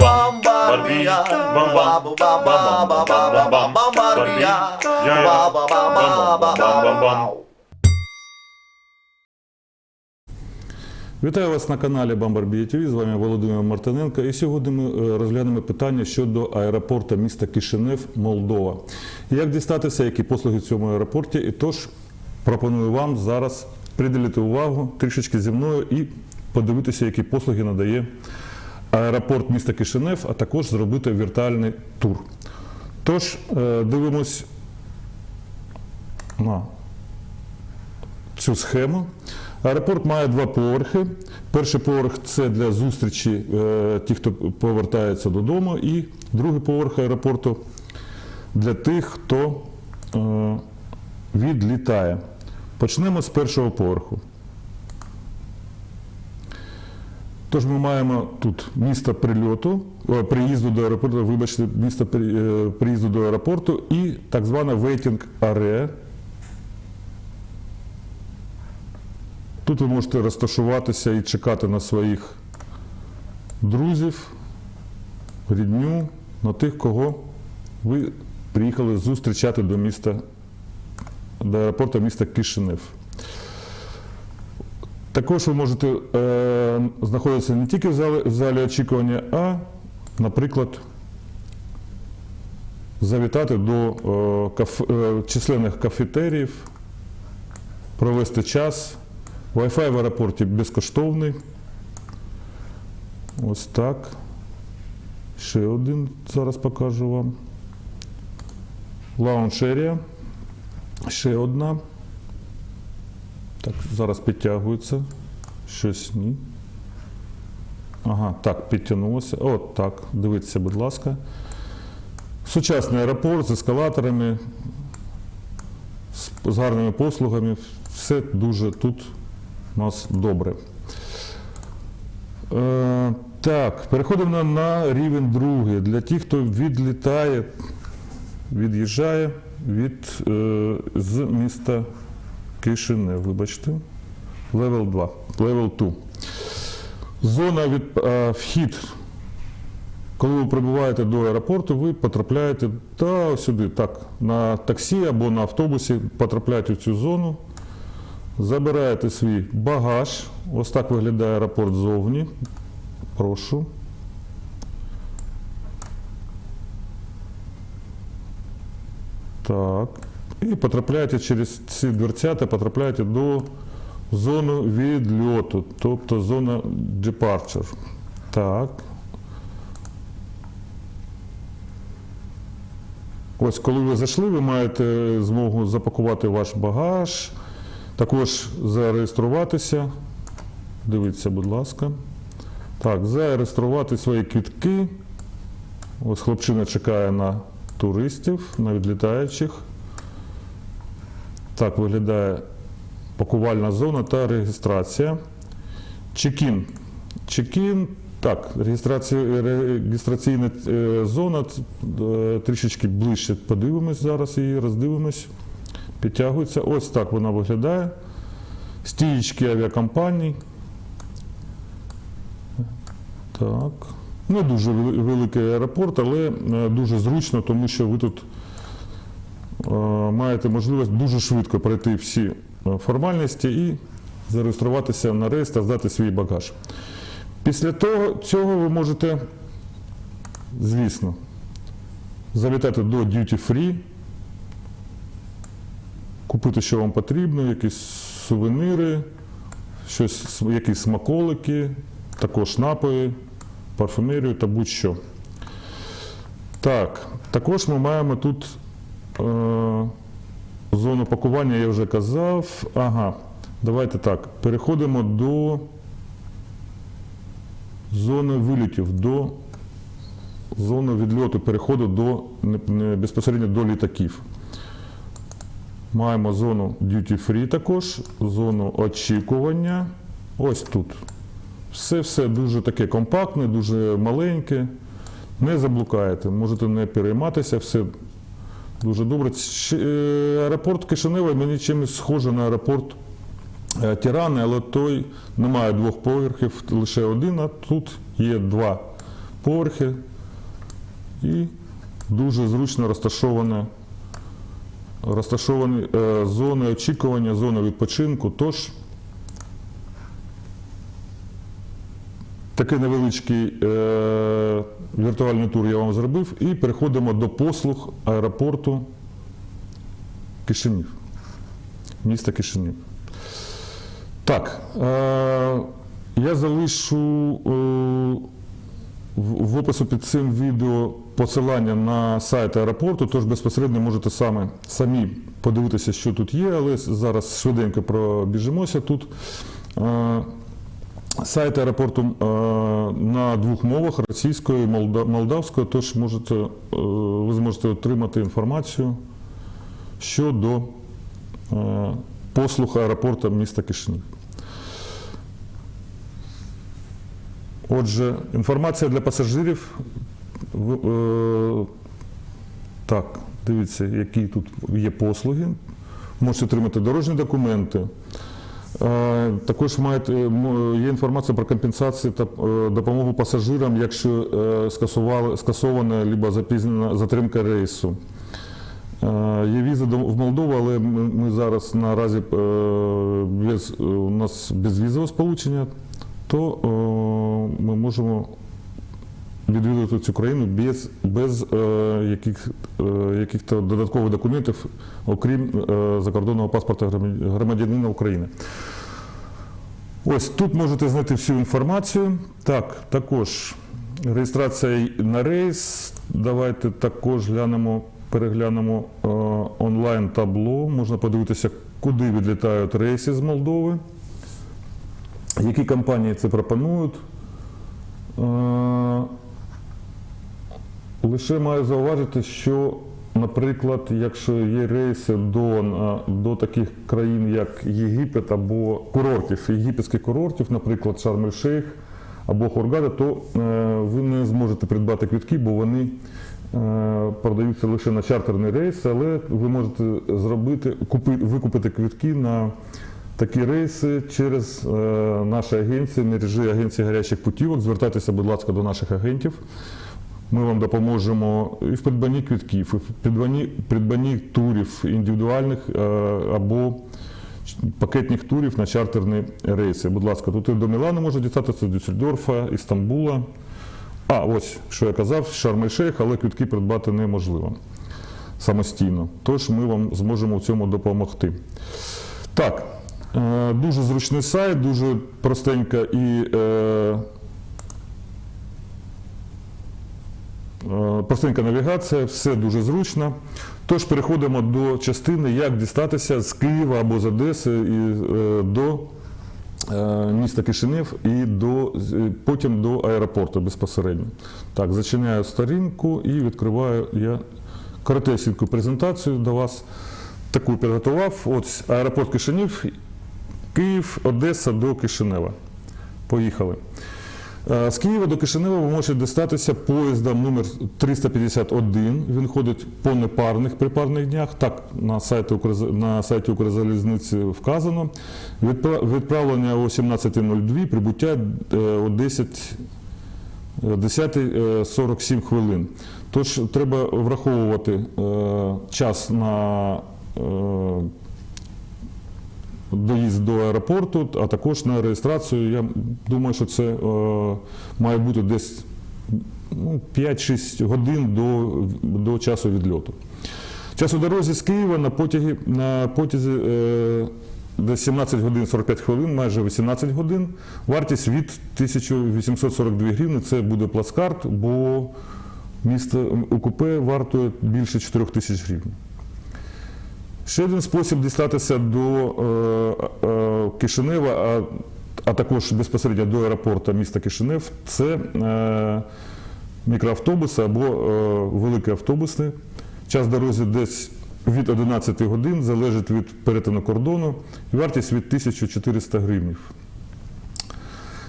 Бомбарбія, бомбарбія, Вітаю вас на каналі Бамбарбія ТВ. З вами Володимир Мартиненко. І сьогодні ми е, розглянемо питання щодо аеропорту міста Кишинев, Молдова. Як дістатися, які послуги в цьому аеропорті? І тож пропоную вам зараз приділити увагу трішечки зі мною і подивитися, які послуги надає аеропорт міста Кишинев, а також зробити віртуальний тур. Тож е, дивимось на цю схему. Аеропорт має два поверхи. Перший поверх це для зустрічі е, тих, хто повертається додому, і другий поверх аеропорту для тих, хто е, відлітає. Почнемо з першого поверху. Тож ми маємо тут місто прильоту, приїзду до аеропорту, вибачте, місто е, приїзду до аеропорту і так звана waiting area. Тут ви можете розташуватися і чекати на своїх друзів, рідню, на тих, кого ви приїхали зустрічати до міста, до аеропорту міста Кишинев. Також ви можете е, знаходитися не тільки в залі, в залі очікування, а, наприклад, завітати до е, каф, е, численних кафетеріїв, провести час. Wi-Fi в аеропорті безкоштовний. Ось так. Ще один зараз покажу вам. Area. Ще одна. Так, зараз підтягується. Щось ні. Ага, так, підтягнулося. От так, дивіться, будь ласка. Сучасний аеропорт з ескалаторами, з, гарними послугами. Все дуже тут у нас добре. Е, так, переходимо на рівень другий. Для тих, хто відлітає, від'їжджає від, е, з міста Кишинев, вибачте. Level 2, Level 2. Зона від е, вхід. Коли ви прибуваєте до аеропорту, ви потрапляєте та сюди, так, на таксі або на автобусі, потрапляєте в цю зону. Забираєте свій багаж. Ось так виглядає аеропорт ззовні. Прошу. Так. І потрапляєте через ці дверцята, потрапляєте до зони відльоту, тобто зона departure. Так. Ось коли ви зайшли, ви маєте змогу запакувати ваш багаж, також зареєструватися. Дивіться, будь ласка. Так, зареєструвати свої квітки. Ось хлопчина чекає на туристів, на відлітаючих. Так виглядає пакувальна зона та реєстрація. Чекін. Чекін. Так, реєстраційна е, зона е, трішечки ближче подивимось зараз її, роздивимось. Підтягується. Ось так вона виглядає. Стієчки авіакомпаній. Так. Не дуже великий аеропорт, але е, дуже зручно, тому що ви тут маєте можливість дуже швидко пройти всі е, формальності і зареєструватися на рейс та здати свій багаж. Після того, цього ви можете, звісно, завітати до Duty Free, купити, що вам потрібно, якісь сувенири, щось, якісь смаколики, також напої, парфумерію та будь-що. Так, також ми маємо тут е, зону пакування, я вже казав. Ага, давайте так. Переходимо до зони вилітів, до зони відльоту, переходу до безпосередньо до літаків. Маємо зону duty free також, зону очікування. Ось тут. Все-все дуже таке компактне, дуже маленьке. Не заблукаєте, можете не перейматися, все дуже добре. Е, Аеропорт Кишинева мені чимось схожий на аеропорт е, Тірани, але той не має двох поверхів, лише один, а тут є два поверхи і дуже зручно розташоване, розташовані е, зони очікування, зони відпочинку. Тож такий невеличкий е, віртуальний тур я вам зробив і переходимо до послуг аеропорту Кишинів, міста Кишинів. Так, е, я залишу е, в, опису під цим відео посилання на сайт аеропорту, тож безпосередньо можете саме, самі подивитися, що тут є, але зараз швиденько пробіжимося тут. Сайт аеропорту е, на двох мовах російською і молдавською, тож можете, е, ви зможете отримати інформацію щодо е, послуг аеропорту міста Кишинів. Отже, інформація для пасажирів. В- Так, дивіться, які тут є послуги. Можете отримати дорожні документи. Е, Також маєте, є інформація про компенсацію та е, допомогу пасажирам, якщо е, скасована або запізнена затримка рейсу. Е, Є віза в Молдову, але ми, зараз наразі е, е, у нас безвізове сполучення, то е, ми можемо відвідувати цю країну без, без е, яких, е, яких-то додаткових документів, окрім е, закордонного паспорта громадянина України. Ось тут можете знайти всю інформацію. Так, також реєстрація на рейс. Давайте також глянемо, переглянемо е, онлайн табло. Можна подивитися, куди відлітають рейси з Молдови, які компанії це пропонують. Е, Лише маю зауважити, що, наприклад, якщо є рейси до, до таких країн, як Єгипет або курортів, єгипетських курортів, наприклад, Шарм-ель-Шейх або Хургада, то е, ви не зможете придбати квитки, бо вони е, продаються лише на чартерний рейс, але ви можете зробити, купи, викупити квитки на такі рейси через е, наші агенції, мережі агенції гарячих путівок. Звертайтеся, будь ласка, до наших агентів. Ми вам допоможемо і в придбанні квитків, і в придбанні, придбанні турів індивідуальних е, або пакетних турів на чартерні рейси. Будь ласка, тут і до Мілану можна дістатися, до Дюссельдорфа, Істамбула. А, ось, що я казав, Шарм-ель-Шейх, але квитки придбати неможливо самостійно. Тож ми вам зможемо в цьому допомогти. Так, е, дуже зручний сайт, дуже простенька і. Е, Е, Простенька навігація, все дуже зручно. Тож переходимо до частини, як дістатися з Києва або з Одеси і, е, до е, міста Кишинев і до, е, потім до аеропорту безпосередньо. Так, зачиняю сторінку і відкриваю я коротесеньку презентацію до вас. Таку підготував. Ось аеропорт Кишинів, Київ, Одеса до Кишинева. Поїхали. Е, З Києва до Кишинева ви можете дістатися поїздом номер 351. Він ходить по непарних припарних днях. Так на сайті, «Укрза- на сайті Укрзалізниці вказано. Відпра- Відправлення о 17.02, прибуття е, о 10. 10.47 хвилин. Тож треба враховувати е, час на е, доїзд до аеропорту, а також на реєстрацію. Я думаю, що це е, має бути десь ну, 5-6 годин до, до часу відльоту. Час у дорозі з Києва на потягі, на потязі е, 17 годин 45 хвилин, майже 18 годин. Вартість від 1842 гривні. Це буде плацкарт, бо місто УКП вартує більше 4 тисяч гривень. Ще один спосіб дістатися до е, е, Кишинева, а, а також безпосередньо до аеропорту міста Кишинев, це е, мікроавтобуси або е, великі автобуси. Час дорозі десь від 11 годин, залежить від перетину кордону, вартість від 1400 гривень.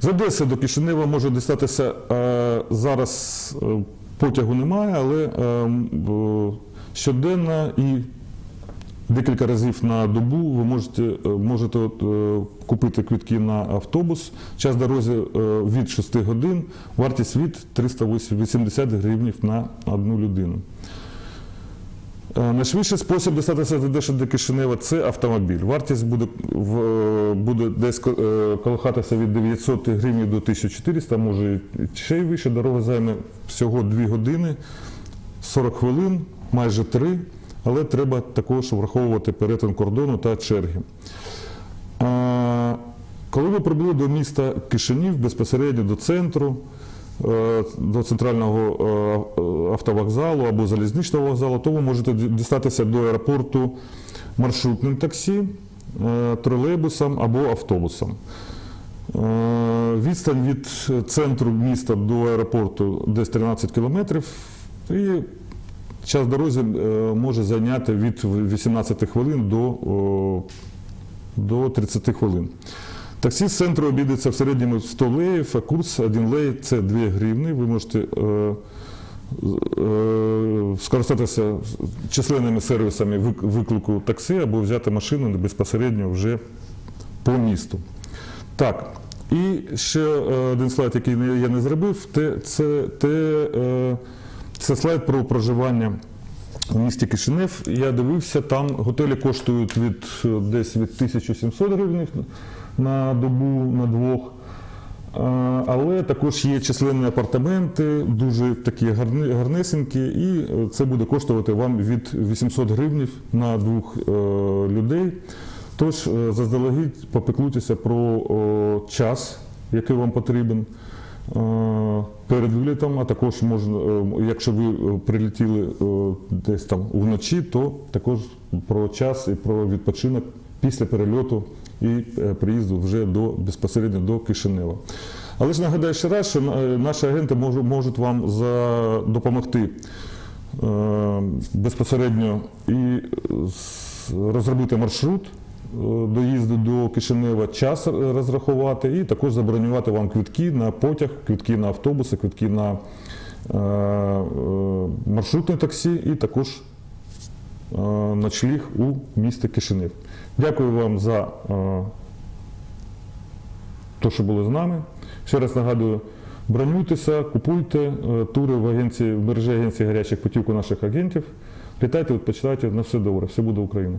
З Одеси до Кишинева може дістатися е, зараз е, потягу немає, але е, щоденно і декілька разів на добу ви можете, е, можете от, е, купити квитки на автобус. Час дорозі е, від 6 годин, вартість від 380 гривень на одну людину. Найшвидший спосіб Одеси до Кишинева це автомобіль. Вартість буде, буде десь колихатися від 900 гривень до 1400, може ще й вище. Дорога займе всього 2 години, 40 хвилин, майже 3, але треба також враховувати перетин кордону та черги. Коли ви прибули до міста Кишинів безпосередньо до центру, е, до центрального е, автовокзалу або залізничного вокзалу, то ви можете дістатися до аеропорту маршрутним таксі, е, тролейбусом або автобусом. Відстань від центру міста до аеропорту десь 13 кілометрів. І час дорозі е, може зайняти від 18 хвилин до, до 30 хвилин. Таксі з центру обійдеться в середньому 100 леїв, а курс 1 лей це 2 гривни. Ви можете е, е, скористатися численними сервісами виклику таксі або взяти машину безпосередньо вже по місту. Так, і ще один слайд, який я не зробив, це, те, це слайд про проживання у місті Кишинев. Я дивився, там готелі коштують від е, десь від 1700 гривень на добу на двох. Е, Але також є численні апартаменти, дуже такі гарни, гарнесенькі, і це буде коштувати вам від 800 гривень на двох е, людей. Тож заздалегідь попеклуйтеся про час, який вам потрібен перед вилітом, а також можна, е, якщо ви е, прилетіли е, десь там вночі, то також про час і про відпочинок після перельоту і е, приїзду вже до безпосередньо до Кишинева. Але ж нагадаю ще раз, що е, наші агенти можуть, можуть вам за, допомогти е, безпосередньо і е, розробити маршрут е, доїзду до Кишинева, час розрахувати і також забронювати вам квитки на потяг, квитки на автобуси, квитки на е, е, маршрутне таксі і також е, ночліг у місті Кишинев. Дякую вам за е, те, що були з нами. Ще раз нагадую, бронюйтеся, купуйте е, тури в агенції, в мережі агенції гарячих путівок у наших агентів. Літайте, відпочивайте, на все добре, все буде Україна.